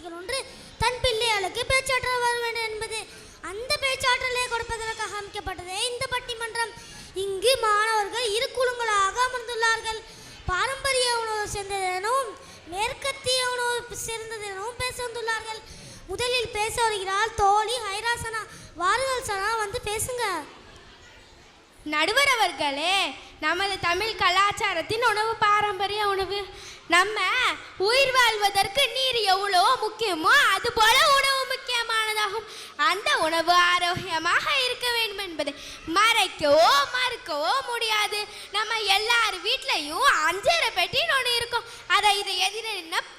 செய்யணும் என்று தன் பிள்ளைகளுக்கு பேச்சாற்றல் வர வேண்டும் என்பது அந்த பேச்சாற்றலை கொடுப்பதற்காக அமைக்கப்பட்டதே இந்த பட்டிமன்றம் இங்கு மாணவர்கள் இரு குழுங்களாக அமர்ந்துள்ளார்கள். பாரம்பரிய உணவு சேர்ந்ததெனவும் மேற்கத்திய உணவு சேர்ந்ததெனவும் பேச வந்துள்ளார்கள். முதலில் பேச வருகிறார் தோழி ஹைராசனா. வாருங்கள் சனா வந்து பேசுங்க. நடுவர் அவர்களே நமது தமிழ் கலாச்சாரத்தின் உணவு பாரம்பரிய உணவு. நம்ம உயிர் வாழ்வதற்கு நீர் எவ்வளோ முக்கியமோ அதுபோல உணவு முக்கியமானதாகும். அந்த உணவு ஆரோக்கியமாக இருக்க வேண்டும் என்பதை மறைக்கவோ மறுக்கவோ முடியாது. நம்ம எல்லார் வீட்லேயும் அஞ்சரை பெட்டின்னு ஒன்று இருக்கும். அதை இதை எதிர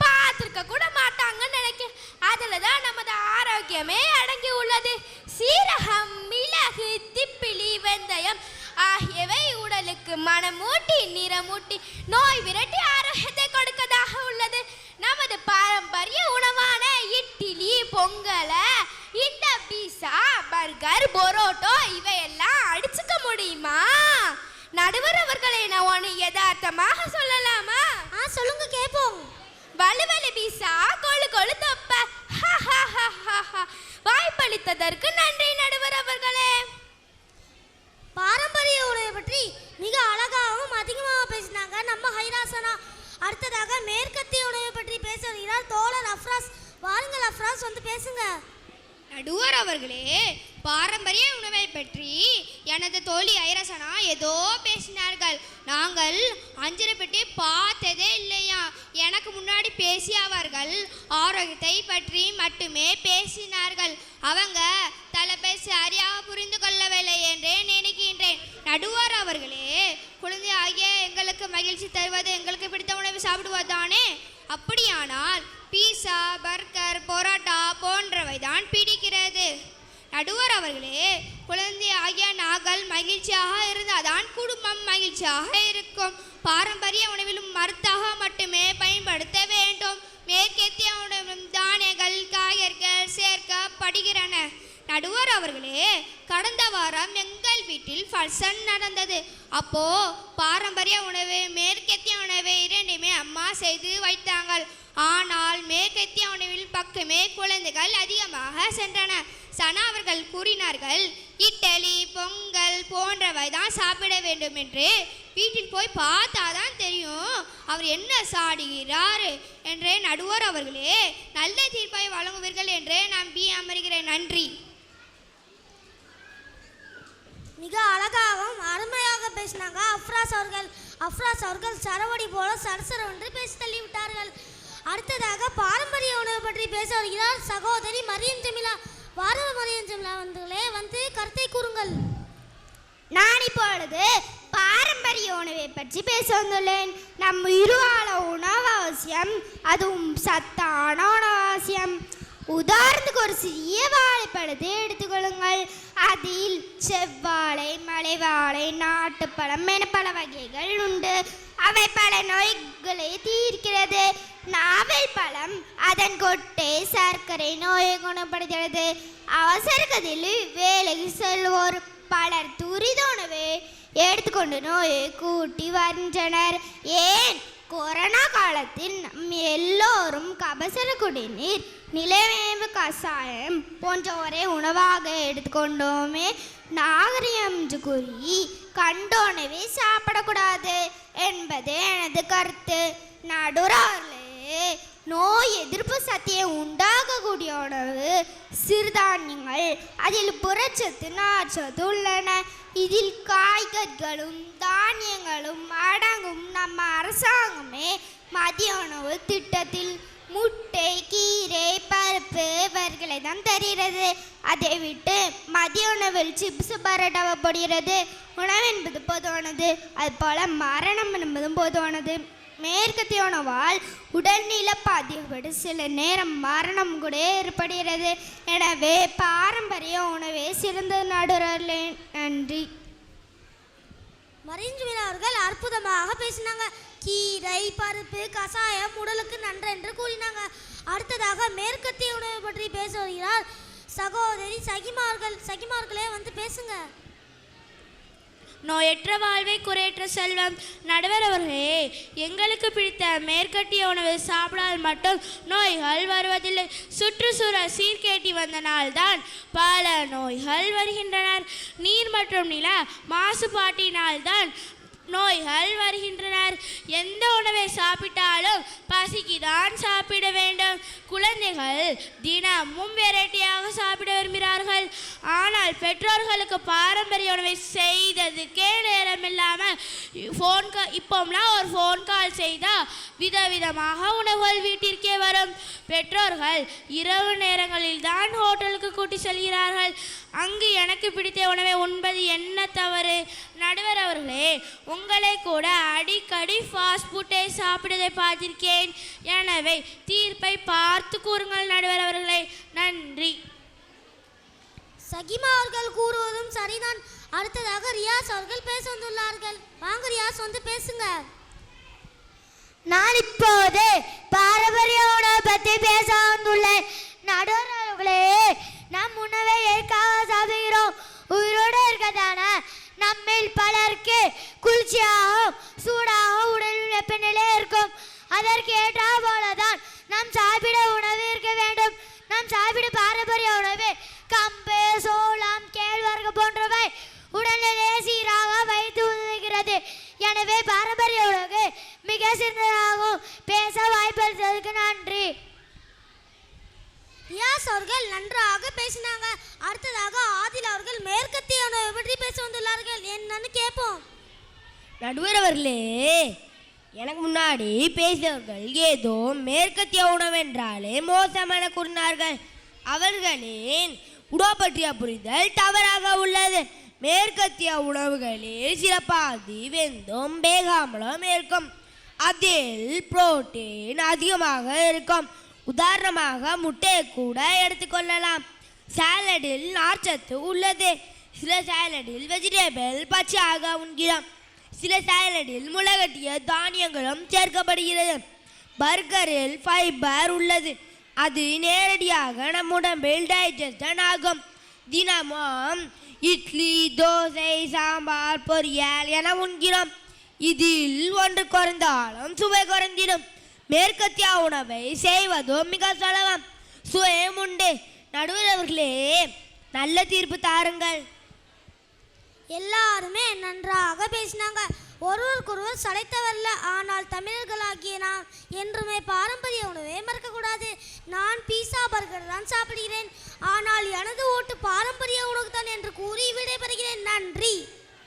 பார்த்துருக்க கூட மாட்டாங்கன்னு நினைக்கிறேன் அதில் தான் நமது ஆரோக்கியமே மனமூட்டி நிறமூட்டி நோய் விரட்டி ஆரோக்கியத்தை கொடுக்கதாக உள்ளது. நமது பாரம்பரிய உணவான இட்லி பொங்கல இந்த பீஸா பர்கர் பொரோட்டோ இவையெல்லாம் அடிச்சுக்க முடியுமா? நடுவர் அவர்களை நான் ஒன்று யதார்த்தமாக சொல்லலாமா? ஆ சொல்லுங்க கேட்போம் வலுவலு பீஸா கொழு கொழு தொப்ப. வாய்ப்பளித்ததற்கு நன்றி நடுவர் அவர்களே. பாரம்பரிய உணவை பற்றி மிக அழகாகவும் அதிகமாக பேசினாங்க. நம்ம ஹைராசனா அடுத்ததாக மேற்கத்திய உணவை பற்றி பேச வருகிறார் தோழர் அஃப்ராஸ். வாருங்கள் அஃப்ராஸ் வந்து பேசுங்க. நடுவர் அவர்களே பாரம்பரிய உணவை பற்றி எனது தோழி ஐரசனா ஏதோ பேசினார்கள். நாங்கள் அஞ்சரை பெட்டி பார்த்ததே இல்லையா? எனக்கு முன்னாடி பேசிய அவர்கள் ஆரோக்கியத்தை பற்றி மட்டுமே பேசினார்கள். அவங்க தலைப்பை சரியாக புரிந்து கொள்ளவில்லை என்றே நினைக்கின்றேன். நடுவர் அவர்களே குழந்தை ஆகிய எங்களுக்கு மகிழ்ச்சி தருவது எங்களுக்கு பிடித்த உணவு சாப்பிடுவதுதானே அப்படியானால் பீஸா பர்கர் பரோட்டா போன்றவை தான் பிடிக்கிறது. நடுவர் அவர்களே குழந்தை ஆகிய நாங்கள் மகிழ்ச்சியாக இருந்தால்தான் குடும்பம் மகிழ்ச்சியாக இருக்கும். பாரம்பரிய உணவிலும் மருத்தாக மட்டுமே பயன்படுத்த வேண்டும். மேற்கத்திய உணவிலும் தானியங்கள் காய்கறிகள் சேர்க்கப்படுகிறன நடுவர் அவர்களே கடந்த வாரம் எங்கள் வீட்டில் ஃபங்க்ஷன் நடந்தது. அப்போ பாரம்பரிய உணவு மேற்கத்திய உணவு இரண்டுமே அம்மா செய்து வைத்தாங்கள். ஆனால் மேற்கத்திய உணவில் பக்கமே குழந்தைகள் அதிகமாக சென்றன. சனா அவர்கள் கூறினார்கள் இட்டலி பொங்கல் போன்றவை தான் சாப்பிட வேண்டும் என்று. வீட்டில் போய் பார்த்தாதான் தெரியும். அவர் என்ன சாடுகிறார்? என்றே நடுவர் அவர்களே நல்ல தீர்ப்பை வழங்குவீர்கள் என்று நம்பி அமர்கிறேன். நன்றி. மிக அழகாகவும் அருமையாக பேசினாங்க. அஃப்ராஸ் அவர்கள் அஃப்ராஸ் அவர்கள் சரவடி போல சரசர என்று பேசி தள்ளிவிட்டார்கள். அடுத்ததாக பாரம்பரிய உணவு பற்றி பேச வருகிறார் சகோதரி மரியம் ஜமிலா. வாரவ மரியம் ஜமிலா வந்துகளே வந்து கருத்தை கூறுங்கள். நான் இப்பொழுது பாரம்பரிய உணவை பற்றி பேச வந்துள்ளேன். நம் இருவாழ உணவு அவசியம் அதுவும் சத்தான உணவு அவசியம். உதாரணத்துக்கு ஒரு சிறிய வாழைப்பழத்தை எடுத்துக்கொள்ளுங்கள். அதில் செவ்வாழை மலைவாழை நாட்டுப்பழம் என பல வகைகள் உண்டு. அவை பல நோய்களை தீர்க்கிறது. நாவல் பழம் அதன் கொட்டை சர்க்கரை நோயை குணப்படுத்துகிறது. அவசரகதில் வேலைக்கு செல்வோர் பலர் துரித உணவை எடுத்துக்கொண்டு நோயை கூட்டி வருகின்றனர். ஏன்? கொரோனா காலத்தில் நம் எல்லோரும் கபசர குடிநீர் நிலவேம்பு கஷாயம் போன்ற ஒரே உணவாக எடுத்துக்கொண்டோமே. நாகரிகம் கூறி கண்டோனவே சாப்பிடக்கூடாது என்பது எனது கருத்து. நடுறார்களே நோய் எதிர்ப்பு சக்தியை உண்டாகக்கூடிய உணவு சிறுதானியங்கள் அதில் புரட்சத்து நார்ச்சத்து உள்ளன. இதில் காய்கறிகளும் தானியங்களும் அடங்கும் நம்ம அரசாங்கம் மதிய உணவு திட்டத்தில் முட்டை கீரை பருப்பு இவர்களை தான் தருகிறது. அதை விட்டு மதிய உணவில் சிப்ஸ் பரோட்டாவை போடுகிறது. உணவு என்பது பொதுவானது அதுபோல் மரணம் என்பதும் பொதுவானது மேற்கத்திய உணவால் உடல்நிலை பாதிக்கப்பட்டு சில நேரம் மரணம் கூட ஏற்படுகிறது. எனவே பாரம்பரிய உணவே சிறந்த நடுறலே நன்றி. மறைஞ்சு அவர்கள் அற்புதமாக பேசினாங்க. கீரை பருப்பு கசாயம் உடலுக்கு நன்றென்று கூறினாங்க. அடுத்ததாக மேற்கத்திய உணவை பற்றி பேச வருகிறார் சகோதரி சகிமார்கள். சகிமார்களே வந்து பேசுங்க. நோயற்ற வாழ்வை குறையற்ற செல்வம். நடுவர் அவர்களே எங்களுக்கு பிடித்த மேற்கட்டிய உணவை சாப்பிடால் மட்டும் நோய்கள் வருவதில்லை. சுற்றுச்சூழல் சீர்கேட்டி வந்தனால்தான் பல நோய்கள் வருகின்றனர். நீர் மற்றும் நில மாசுபாட்டினால்தான் நோய்கள் வருகின்றனர். எந்த உணவை சாப்பிட்டாலும் பசிக்கு தான் சாப்பிட வேண்டும். குழந்தைகள் தினமும் வெரைட்டியாக சாப்பிட விரும்புகிறார்கள். ஆனால் பெற்றோர்களுக்கு பாரம்பரிய உணவை செய்ததுக்கே நேரம் இல்லாமல் ஃபோன் கா இப்போம்லாம் ஒரு ஃபோன் கால் செய்தால் விதவிதமாக உணவுகள் வீட்டிற்கே வரும். பெற்றோர்கள் இரவு நேரங்களில் தான் ஹோட்டலுக்கு கூட்டி செல்கிறார்கள். அங்கு எனக்கு பிடித்த உணவை உண்பது என்ன தவறு? நடுவர் அவர்களே உங்களை கூட அடிக்கடி ஃபாஸ்ட் ஃபுட்டை சாப்பிடுவதை பார்த்திருக்கேன். எனவே தீர்ப்பை பார்த்து கூறுங்கள் நடுவர் அவர்களே. நன்றி. சகிமா அவர்கள் கூறுவதும் சரிதான். அடுத்ததாக ரியாஸ் அவர்கள் பேச வந்துள்ளார்கள் வாங்க ரியாஸ் வந்து பேசுங்க. நான் இப்போது பாரம்பரிய உணவை பற்றி பேச வந்துள்ளேன் நடுவர்களே நம் உணவை எதற்காக சாப்பிடுகிறோம். உயிரோடு இருக்கதான நம்மில் பலருக்கு குளிர்ச்சியாகவும் சூடாகவும் உடல் வெப்பநிலை இருக்கும். அதற்கு ஏற்றா போலதான் நாம் சாப்பிட உணவு இருக்க வேண்டும். நாம் சாப்பிட பாரம்பரிய உணவு கம்பு சோளம் கேழ்வரகு போன்றவை உடல்நிலையை சீராக வைத்து உதவுகிறது. எனவே பாரம்பரிய உணவு மிக சிறந்ததாகும். பேச வாய்ப்பளித்ததுக்கு நன்றி. ரியாஸ் அவர்கள் நன்றாக பேசினாங்க. அடுத்ததாக ஆதில் அவர்கள் மேற்கத்திய உணவை பற்றி பேச வந்துள்ளார்கள். என்னன்னு கேட்போம். நடுவர் அவர்களே எனக்கு முன்னாடி பேசியவர்கள் ஏதோ மேற்கத்திய உணவென்றாலே மோசமென கூறினார்கள். அவர்களின் உணவு புரிதல் தவறாக உள்ளது. மேற்கத்திய உணவுகளில் சில பாதி வெந்தும் வேகாமலும் இருக்கும். அதில் புரோட்டீன் அதிகமாக இருக்கும். உதாரணமாக முட்டையை கூட எடுத்துக்கொள்ளலாம் சாலடில் நார்ச்சத்து உள்ளது. சில சாலடில் வெஜிடேபிள் பச்சையாக உண்கிறோம் சில சாலடில் முளைகட்டிய தானியங்களும் சேர்க்கப்படுகிறது. பர்கரில் ஃபைபர் உள்ளது. அது நேரடியாக நம் உடம்பில் டைஜஷன் ஆகும் தினமும் இட்லி தோசை சாம்பார் பொரியல் என உண்கிறோம். இதில் ஒன்று குறைந்தாலும் சுவை குறைந்திடும். மேற்கத்திய உணவை செய்வதும் மிக சுலபம். சுவையும் உண்டு. நடுவர் அவர்களே நல்ல தீர்ப்பு தாருங்கள். எல்லாருமே நன்றாக பேசினாங்க. ஒருவருக்கொருவர் சளைத்தவரல ஆனால் தமிழர்களாகிய நாம் என்றுமே பாரம்பரிய உணவை மறக்கக்கூடாது. நான் பீஸா பர்கர் தான் சாப்பிடுகிறேன். ஆனால் எனது ஓட்டு பாரம்பரிய உணவு தான் என்று கூறி விடைபெறுகிறேன். நன்றி.